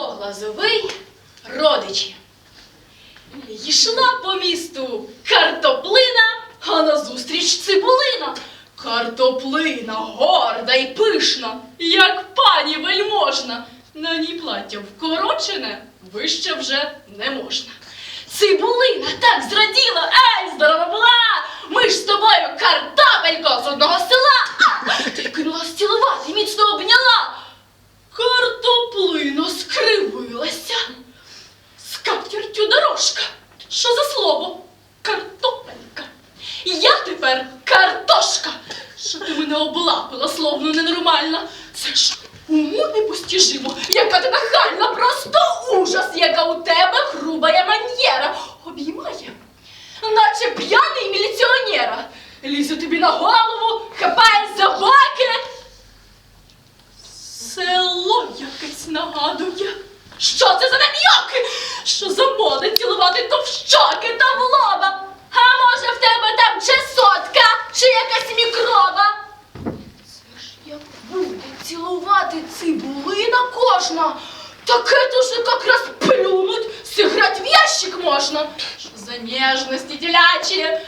Павло Глазовий, родичі. Йшла по місту картоплина, а назустріч цибулина. Картоплина горда й пишна, як пані вельможна. На ній плаття вкорочене, вище вже не можна. Цибулина так зраділа, ей, здорова була! Ми ж з тобою картопелько з одного села! Ти кинулась цілувати, міцно обняла. Картоплина скривилася. Скатертю дорожка. Що за слово? Картопелька. Я тепер картошка. Що ти мене облапила, словно ненормальна. Це ж уму непостіжимо, яка ти нахальна, просто ужас, яка у тебе грубая маньєра. Обіймає, наче п'яний міліціонера. Лізе тобі на голову, хапає за баки. Якесь нагадує. Що це за нам'яки? Що за мода цілувати товщаки та в лоба? А може в тебе там чесотка чи якась мікроба? Це ж як буде цілувати цибулина кожна. Таке то ж якраз плюнуть, сыграть в ящик можна. Що за нежності телячі?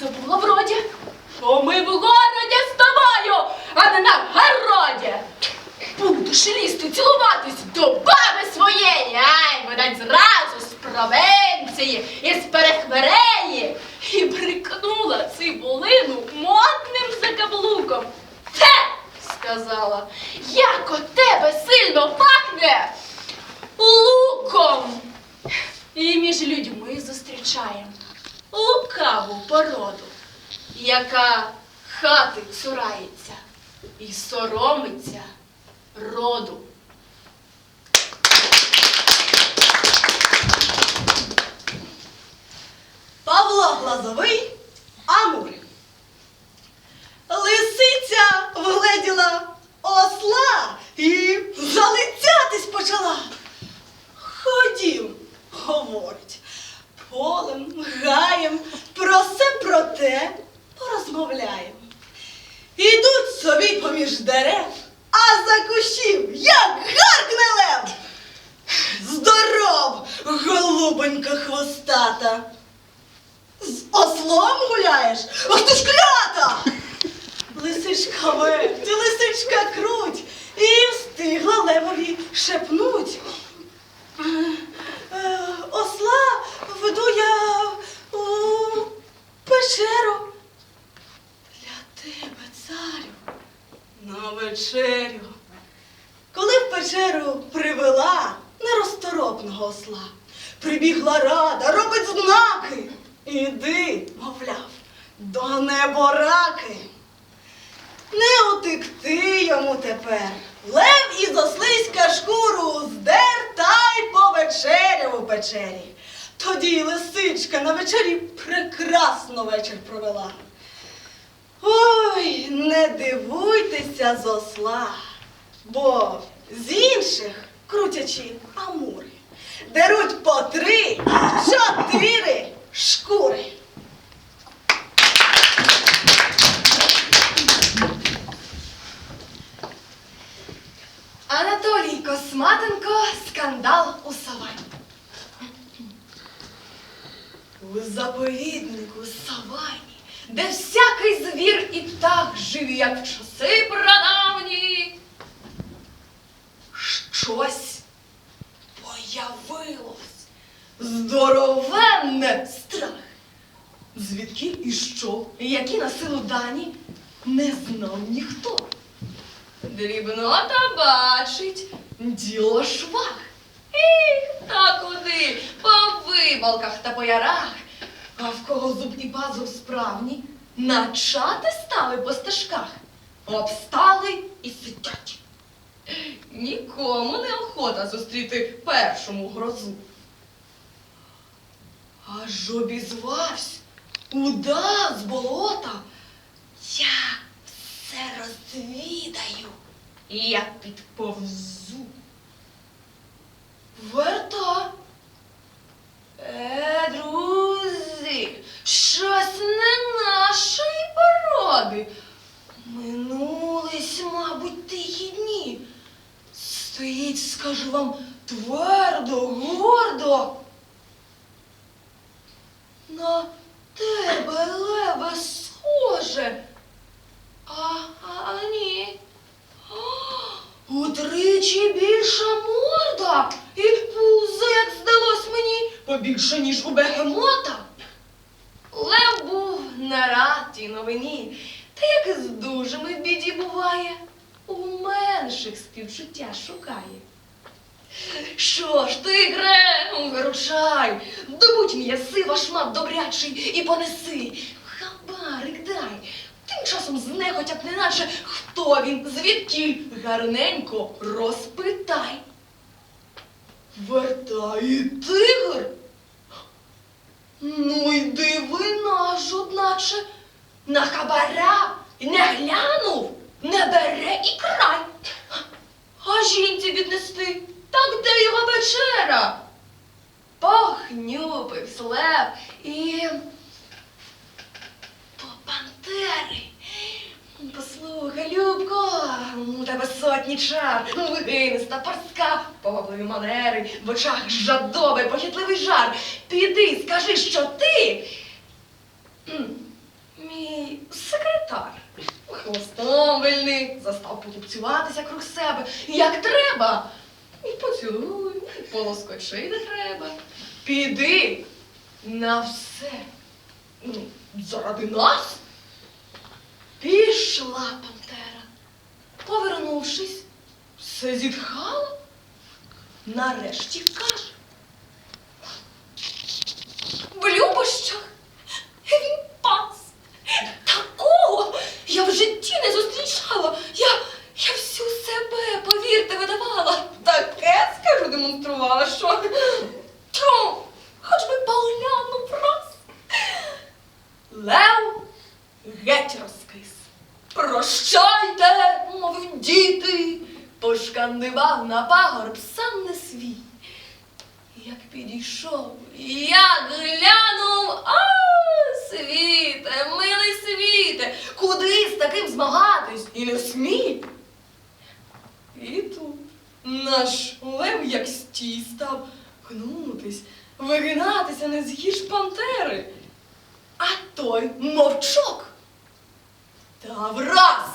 Забула вроді, що ми в городі з тобою, а не на городі. Будеш лізти цілуватись до баби своєї, ай, видать, зразу з провинції, із перехвереї. І прикнула цибулину модним закаблуком. Те, сказала, як от тебе сильно пахне луком. І між людьми зустрічаємо лукаву породу, яка хати цурається і соромиться роду. Павло Глазовий Амур. Лисиця вгледіла осла і залицятись голубонька хвостата. З ослом гуляєш? Ах ти ж клята! Лисичка верть, лисичка круть, і встигла левові шепнуть. Е, Осла веду я у печеру. Для тебе, царю, на вечерю. Коли в печеру привела неросторопного осла, прибігла рада, робить знаки. Іди, мовляв, до небораки. Не утекти йому тепер. Лев із ослиська шкуру здер та й повечеряв у печері. Тоді й лисичка на вечері прекрасно вечір провела. Ой, не дивуйтеся з осла, бо з інших крутячі амури деруть по три, чотири шкури. Анатолій Косматенко скандал у савані. У заповіднику савані, де всякий звір і так жив, як в часи прадавні. Щось Здоровенне страх. Звідки і що, які на силу дані, не знав ніхто. Дрібнота бачить, діло швах. І та куди, по вибалках та по ярах. А в кого зуб і справні, начати стали по стежках. Обстали і сидять. Нікому не охота зустріти першому грозу. Аж обізвався удав з болота. Я все розвідаю. І я підповзу. Верта. Е, друзі, щось не нашої породи. Минулись, мабуть, тихі дні. Стоїть, скажу вам, твердо, гордо. На тебе, леве, схоже. А, а, а ні. О, Утричі більша морда і пузо, як здалось мені, побільше, ніж у бегемота. Лев був не рад тій новині, та як і з дужими в біді буває, у менших співчуття шукає. Що ж, тигре, вирушай, добудь м'яси шмат добрячий і понеси. Хабарик дай. Тим часом знехотя б неначе хто він, звідкіль гарненько розпитай. Вертає тигр. Ну й дивина ж, одначе, на хабара не глянув, не бере і край. А жінці віднести, так де його вечера? Похнюпив лев і по пантери. Послухай, Любко, у тебе сотні чар, вигиниста, порська, повабливі манери, в очах жадобий, похитливий жар. Піди, скажи, що ти мій секретар. Хвостом вильни, застав потупцюватися круг себе, як треба. І поцілуй, полоскочи не треба. Піди на все. Ну, заради нас. Пішла пантера. Повернувшись, все зітхала. Нарешті каже. В любощах він пас. Такого я в житті не зустрічала. Я, я всю себе, повірте, видавала. Таке, скажу, демонструвала, що. Тьом, хоч би поглянув раз. Лев геть розкис. Прощайте, мовив діти, пошкандибав на пагорб сам не свій. Як підійшов, як глянув, а світе, милий світе, куди з таким змагатись і не смій. І тут наш лев як стій став гнутись, вигинатися не з'їж пантери. А той мовчок. Та враз,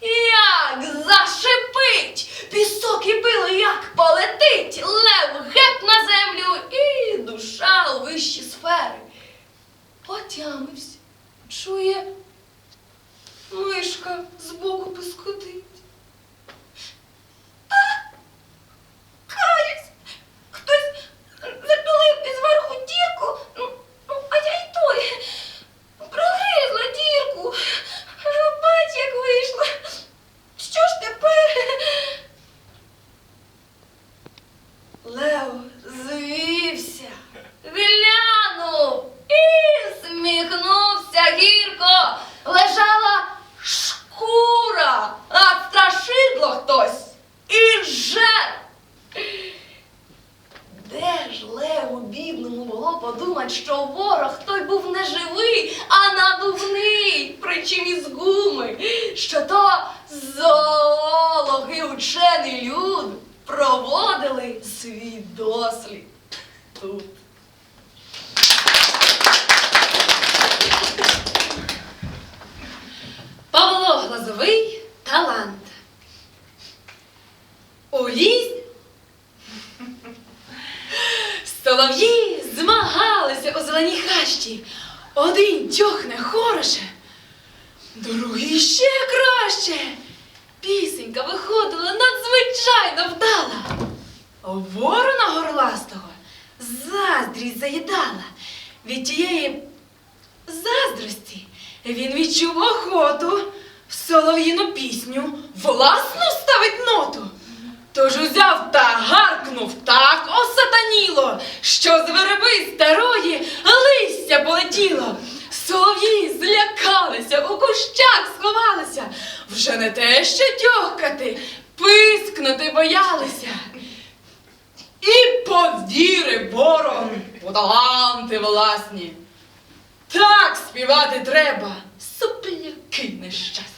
як зашипить, пісок і пило як полетить, лев геть на землю і душа у вищі сфери. Потямився, чує, мишка збоку пискотить. Каюсь, хтось затулив зверху дірку, ну, ну, а я й той прогризла дірку. Бач, як вийшло. Що ж тепер? Лев звівся, глянув і сміхнувся гірко. Лежала шкура, а страшидло хтось і жер. Де ж леву бідному було подумать, що ворог той був не живий, а надувний, причим із гуми, що то зоологи учений люд проводили свій дослід тут. Павло Глазовий талант. У солов'ї змагалися у зеленій хащі. Один тьохне хороше, другий ще краще. Пісенька виходила надзвичайно вдала. Ворона горластого заздрість заїдала. Від тієї заздрості він відчув охоту в солов'їну пісню власну ставить ноту. Тож узяв та гаркнув так осатаніло, що з верби старої листя полетіло. Солов'ї злякалися, у кущах сховалися. Вже не те, що тьохкати, пискнути боялися. І повіри ворон у таланти власні. Так співати треба, сопляки нещасні.